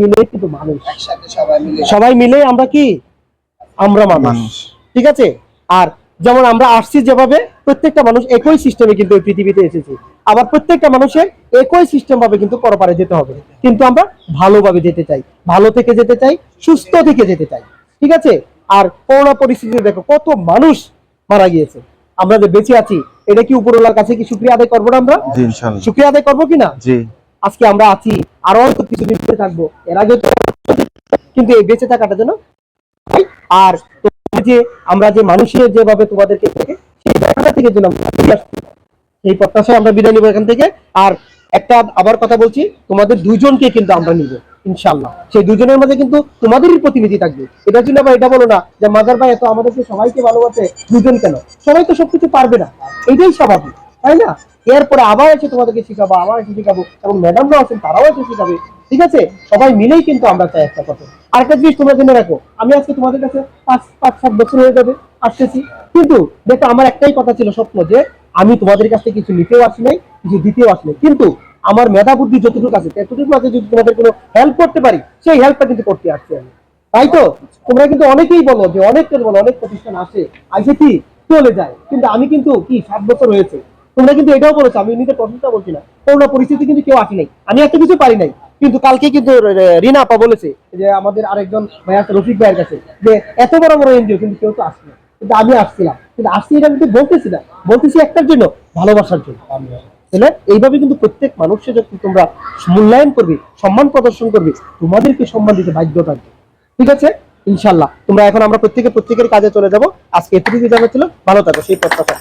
মিলে কিন্তু মানুষ। সবাই মিলে আমরা কি? আমরা মানুষ। ঠিক আছে? আর যেমন আমরা আসছি যেভাবে প্রত্যেকটা মানুষ একই সিস্টেমে কিন্তু পৃথিবীতে এসেছি। আবার প্রত্যেকটা মানুষের একই সিস্টেম ভাবে কিন্তু পরপারে যেতে হবে। কিন্তু আমরা ভালোভাবে যেতে চাই ভালো থেকে যেতে চাই সুস্থ থেকে যেতে চাই। ঠিক আছে? আর করোনা পরিস্থিতিতে দেখো কত মানুষ মারা গিয়েছে। আমরা যে বেঁচে আছি এটা কি উপরওয়ালার কাছে কি শুক্রিয়া আদায় করব না আমরা? শুক্রিয়া আদায় করব কিনা জি। আজকে আমরা আছি আরও অল্প কিছুদিন বেঁচে থাকব। এর আগে তো কিন্তু এই বেঁচে থাকাটা যেন আর যে, আমরা যে মানুষের যেভাবে তোমাদেরকে সেই জায়গাটা থেকে যেন আমরা ফিরে আসতে পারি। সেই প্রত্যাশায় আমরা বিদায় নিব এখান থেকে। আর একটা আবার কথা বলছি, তোমাদের দুইজনকে কিন্তু আমরা নিব ইনশাল্লাহ সেই দুজনের মধ্যে কিন্তু তোমাদেরই প্রতিনিধি থাকবে। এটার জন্য আবার এটা বলো না যে, মাদার ভাই এত আমাদেরকে সবাইকে ভালোবাসে, দুজন কেন? সবাই তো সবকিছু পারবে না। এটাই স্বাভাবিক, তাই না? এরপরে আবার এসে তোমাদেরকে শিখাবো, আবার এসে শিখাবো এবং ম্যাডামরাও আছেন, তারাও এসে শিখাবে, ঠিক আছে? সবাই মিলেই কিন্তু আমরা চাই একটা কথা। আরেকটা জিনিস তোমরা জেনে রাখো, আমি আজকে তোমাদের কাছে পাঁচ পাঁচ, সাত বছর হয়ে যাবে, আসতেছি। কিন্তু দেখো, আমার একটাই কথা ছিল স্বপ্ন যে, আমি তোমাদের কাছে কিছু নিতেও আসি নাই, কিছু দিতেও আসি নাই। কিন্তু আমার মেধা বুদ্ধি যতটুকু আছে, ততটুকু আছে যদি তোমাদের কোনো হেল্প করতে পারি, সেই হেল্পটা কিন্তু করতে আসছি আমি। তাই তো? তোমরা কিন্তু অনেকেই বলো যে, অনেক বলো, অনেক প্রতিষ্ঠান আসে আসে কি? চলে যায়। কিন্তু আমি কিন্তু কি, সাত বছর হয়েছে তোমরা কিন্তু এটাও বলেছ, আমি নিজের প্রশংসা বলছি না। করোনা পরিস্থিতি কিন্তু কেউ আসি নাই আমি এত কিছু পারি নাই, কিন্তু কালকে কিন্তু রিনা আপা বলেছে যে আমাদের আরেকজন ভাই আছে, রফিক ভাইয়ের কাছে, যে এত বড় বড় এনজিও কিন্তু কেউ তো আসছে কিন্তু আমি আসছিলাম। কিন্তু আসছি এটা আমি তো বলতেছি না। বলতেছি একটার জন্য, ভালোবাসার জন্য। তাহলে এইভাবে কিন্তু প্রত্যেক মানুষের যখন তোমরা মূল্যায়ন করবে, সম্মান প্রদর্শন করবে, তোমাদেরকে সম্মান দিতে বাধ্য থাকবে। ঠিক আছে? ইনশাল্লাহ তোমরা এখন আমরা প্রত্যেকে প্রত্যেকের কাজে চলে যাব। আজকে এটুকু জানা ছিল। ভালো থাকো। সেই প্রত্যাশা।